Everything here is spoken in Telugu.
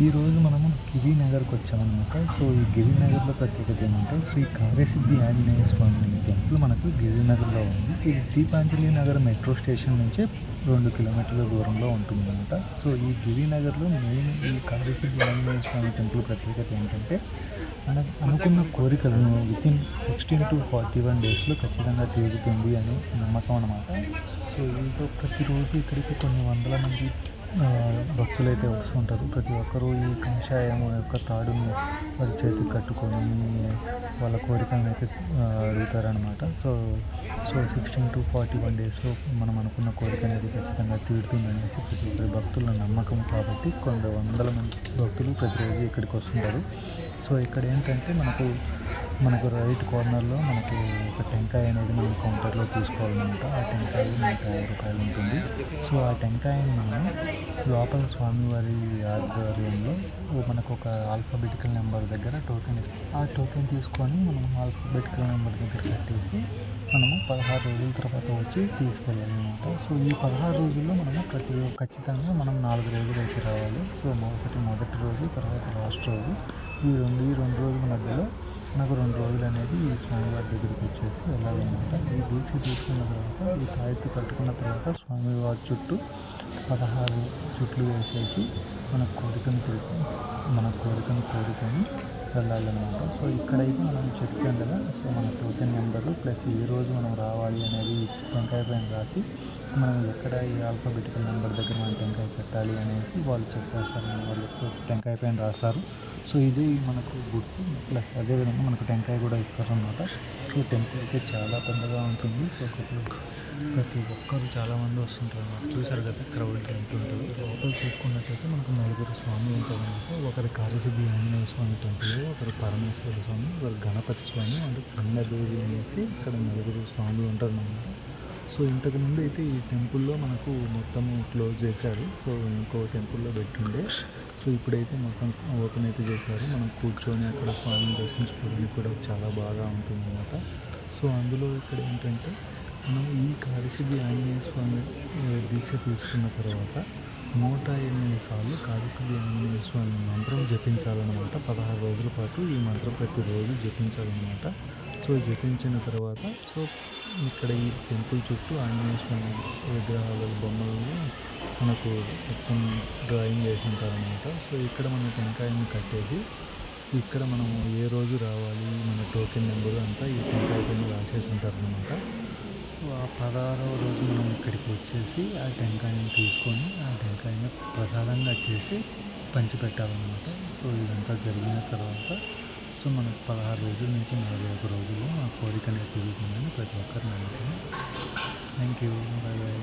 ఈరోజు మనము గిరినగర్కి వచ్చామన్నమాట. సో ఈ గిరినగర్లో ప్రత్యేకత ఏమంటే శ్రీ కార్యసిద్ధి ఆంజనేయ స్వామి టెంపుల్ మనకు గిరినగర్లో ఉంది. ఇది దీపాంజలి నగర్ మెట్రో స్టేషన్ నుంచే రెండు కిలోమీటర్ల దూరంలో ఉంటుందన్నమాట. సో ఈ గిరినగర్లో మెయిన్ ఈ కార్యసిద్ధి ఆంజనేయ స్వామి టెంపుల్ ప్రత్యేకత ఏంటంటే మనకు అనుకున్న కోరికలను within sixteen to forty one డేస్లో ఖచ్చితంగా తీరుతుంది అని నమ్మకం అనమాట సో ఇంట్లో ప్రతిరోజు ఇక్కడికి కొన్ని వందల మంది భక్తులైతే వస్తూ వస్తుంటారు ప్రతి ఒక్కరూ ఈ కంషాయం యొక్క తాడుని వాళ్ళ చేతికి కట్టుకొని వాళ్ళ కోరికలను అయితే అడుగుతారనమాట so so sixteen to forty one డేస్లో మనం అనుకున్న కోరిక అనేది ఖచ్చితంగా తీరుతుంది అనేసి ప్రతి ఒక్కరి భక్తుల నమ్మకం కాబట్టి కొంత వందల మంది భక్తులు ప్రతిరోజు ఇక్కడికి వస్తుంటారు. సో ఇక్కడ ఏంటంటే మనకు మనకు రైట్ కార్నర్లో మనకి ఒక టెంకాయ అనేది మనం కౌంటర్లో తీసుకోవాలన్నమాట. ఆ టెంకాయ మనకు యాభై రూపాయలు ఉంటుంది. సో ఆ టెంకాయని మనం లోపల స్వామివారి ఆధ్వర్యంలో మనకు ఒక ఆల్ఫాబెటికల్ నెంబర్ దగ్గర టోకెన్ ఇస్తాం ఆ టోకెన్ తీసుకొని మనం ఆల్ఫాబెటికల్ నెంబర్ దగ్గర కట్టేసి మనము పదహారు రోజుల తర్వాత వచ్చి తీసుకెళ్ళాలి అనమాట సో ఈ పదహారు రోజుల్లో మనము ప్రతి ఖచ్చితంగా మనం నాలుగు రోజులు అయితే రావాలి. సో ఒకటి మొదటి రోజు తర్వాత లాస్ట్ రోజు. ఈ రెండు ఈ రెండు రోజుల మధ్యలో నాకు రెండు రోజులు అనేది ఈ స్వామివారి దగ్గరికి వచ్చేసి వెళ్ళాలన్నమాట. ఈ దీక్ష తీసుకున్న తర్వాత ఈ తాయెత్తు కట్టుకున్న తర్వాత స్వామివారి చుట్టూ పదహారు చుట్లు వేసేసి మన కోరికను తెలుసు మన కోరికను కోరుకొని వెళ్ళాలన్నమాట. సో ఇక్కడైతే మనం చెప్పాం కదా సో మన టోకెన్ నెంబరు ప్లస్ ఏ రోజు మనం రావాలి అనేది టెంకాయ పైన రాసి మనం ఎక్కడ ఈ ఆల్ఫాబెటికల్ నెంబర్ దగ్గర మనం టెంకాయ పెట్టాలి అనేసి వాళ్ళు చెప్పేస్తారు వాళ్ళు టెంకాయ పైన రాస్తారు సో ఇది మనకు గుర్తు. ప్లస్ అదేవిధంగా మనకు టెంకాయ కూడా ఇస్తారనమాట సో టెంపుల్ అయితే చాలా పెద్దగా ఉంటుంది. సో ప్రతి ఒక్కరు చాలామంది వస్తుంటారు అన్నమాట. చూసారు కదా క్రౌడ్ ఎంత ఉంటుంది. లోపల చూసుకున్నట్లయితే మనకు నలుగురు స్వామి ఉంటారన్నమాట. ఒకరి కార్యసిద్ధి ఆంజనేయ స్వామి టెంపుల్ ఒకరు పరమేశ్వర స్వామి ఒకరు గణపతి స్వామి అంటే సన్నదేవి అనేసి ఇక్కడ నలుగురు స్వామి ఉంటారు అన్నమాట సో ఇంతకుముందు అయితే ఈ టెంపుల్లో మనకు మొత్తము క్లోజ్ చేశారు. సో ఇంకో టెంపుల్లో పెట్టుండే. సో ఇప్పుడైతే మొత్తం ఓపెన్ అయితే చేశారు. మనం కూర్చొని అక్కడ స్వామిని దర్శించుకోవడానికి కూడా చాలా బాగా ఉంటుంది అన్నమాట సో అందులో ఇక్కడ ఏంటంటే మనం ఈ కాళిసిద్ధి ఆంజనేయ స్వామి దీక్ష తీసుకున్న తర్వాత నూట ఎనిమిది సార్లు కాళిసిద్ధి ఆంజనేయ స్వామి మంత్రం జపించాలన్నమాట. పదహారు రోజుల పాటు ఈ మంత్రం ప్రతిరోజు జపించాలన్నమాట. సో జపించిన తర్వాత సో ఇక్కడ ఈ టెంపుల్ చుట్టూ ఆంజనేయ స్వామి విగ్రహాలు మనకు మొత్తం డ్రాయింగ్ వేసి ఉంటారనమాట సో ఇక్కడ మనం టెంకాయని కట్టేసి ఇక్కడ మనము ఏ రోజు రావాలి మన టోకెన్ నెంబర్ అంతా ఈ టెంకాయ పైన రాసేసి ఉంటారనమాట సో ఆ పదహారవ రోజు మనం ఇక్కడికి వచ్చేసి ఆ టెంకాయని తీసుకొని ఆ టెంకాయని ప్రసాదంగా చేసి పంచిపెట్టాలన్నమాట. సో ఇదంతా జరిగిన తర్వాత సో మనకు పదహారు రోజుల నుంచి నలభై ఒక రోజులు ఆ కోరిక అనేది తిరుగుతుందని ప్రతి ఒక్కరు నమ్ముతాం థ్యాంక్ యూ బాయ్ బాయ్